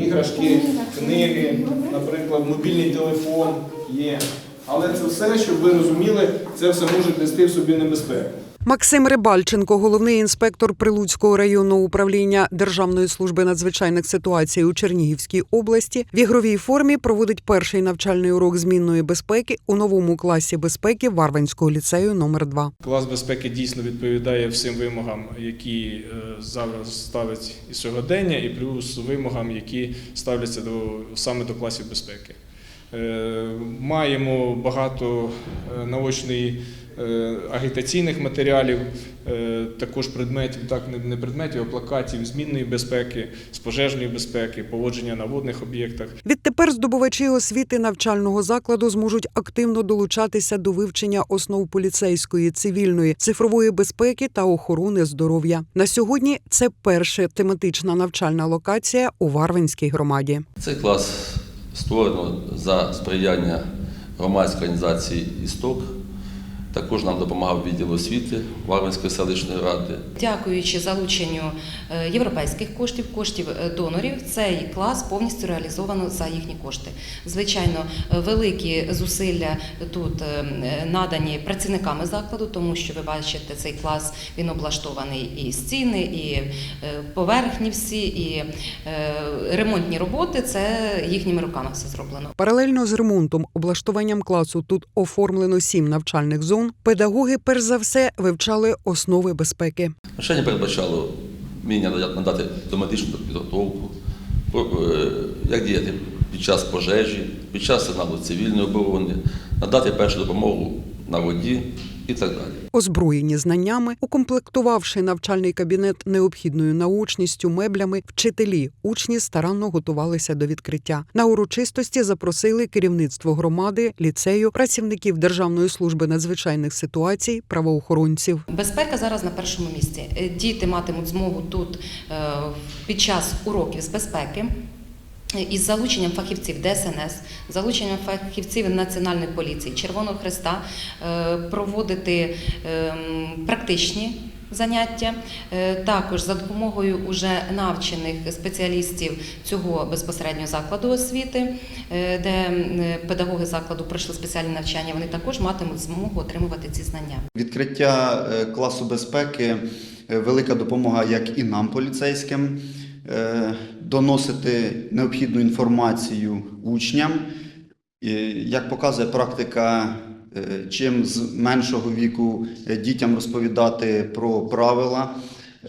Іграшки, книги, наприклад, мобільний телефон є. Але це все, щоб ви розуміли, це все може нести в собі небезпеку. Максим Рибальченко, головний інспектор Прилуцького районного управління Державної служби надзвичайних ситуацій у Чернігівській області, в ігровій формі проводить перший навчальний урок змінної безпеки у новому класі безпеки Варванського ліцею номер 2 Клас безпеки дійсно відповідає всім вимогам, які е, зараз ставить і сьогодення, і плюс вимогам, які ставляться до саме до класів безпеки. Е, Маємо багато е, наочної е, агітаційних матеріалів, також предметів, так не- не предметів, а плакатів змінної безпеки, з пожежної безпеки, поводження на водних об'єктах. Відтепер здобувачі освіти навчального закладу зможуть активно долучатися до вивчення основ поліцейської, цивільної, цифрової безпеки та охорони здоров'я. На сьогодні це перша тематична навчальна локація у Варвинській громаді. Цей клас створено за сприяння громадської організації «Істок». Також нам допомагав відділ освіти Варвинської селищної ради. Дякуючи залученню е, європейських коштів, коштів е, донорів, цей клас повністю реалізовано за їхні кошти. Звичайно, е, великі зусилля тут надані працівниками закладу, тому що ви бачите, цей клас він облаштований і стіни, і поверхні всі, і ремонтні роботи. Це їхніми руками все зроблено. Паралельно з ремонтом, облаштуванням класу тут оформлено сім навчальних зон. Педагоги, перш за все, вивчали основи безпеки. Рішення передбачало вміння надати автоматичну підготовку, е, як діяти під час пожежі, під час сигналу цивільної оборони, надати першу допомогу на воді і так далі. Озброєні знаннями, укомплектувавши навчальний кабінет необхідною наочністю, меблями, вчителі, учні старанно готувалися до відкриття. На урочистості запросили керівництво громади, ліцею, працівників Державної служби надзвичайних ситуацій, правоохоронців. Безпека зараз на першому місці. Е, Діти матимуть змогу тут е, під час уроків з безпеки. Із залученням фахівців ДСНС, залученням фахівців Національної поліції, Червоного Христа е, проводити ем, практичні заняття. Е, Також за допомогою уже навчених спеціалістів цього безпосередньо закладу освіти, е, де педагоги закладу пройшли спеціальні навчання, вони також матимуть змогу отримувати ці знання. Відкриття класу безпеки велика допомога як і нам, поліцейським, доносити необхідну інформацію учням. Як показує практика, е, чим з меншого віку е, дітям розповідати про правила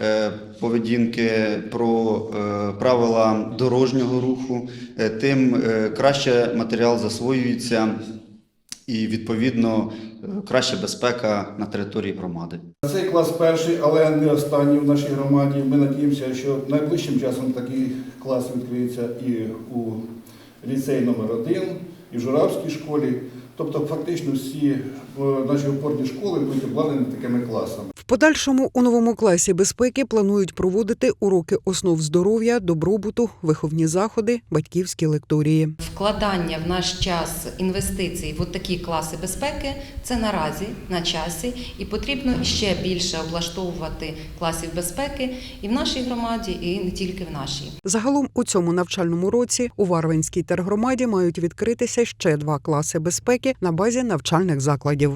е, поведінки, про е, правила дорожнього руху, е, тим е, краще матеріал засвоюється і відповідно краща безпека на території громади. Цей клас перший, але не останній в нашій громаді. Ми надіємося, що найближчим часом такий клас відкриється і у ліцеї номер 1 і в Журавській школі. Тобто, фактично всі е, наші опорні школи будуть обладнані такими класами. Подальшому у новому класі безпеки планують проводити уроки основ здоров'я, добробуту, виховні заходи, батьківські лекторії. Вкладання в наш час інвестицій в такі класи безпеки це наразі на часі, і потрібно ще більше облаштовувати класів безпеки і в нашій громаді, і не тільки в нашій. Загалом у цьому навчальному році у Варвинській тергромаді мають відкритися ще два класи безпеки на базі навчальних закладів.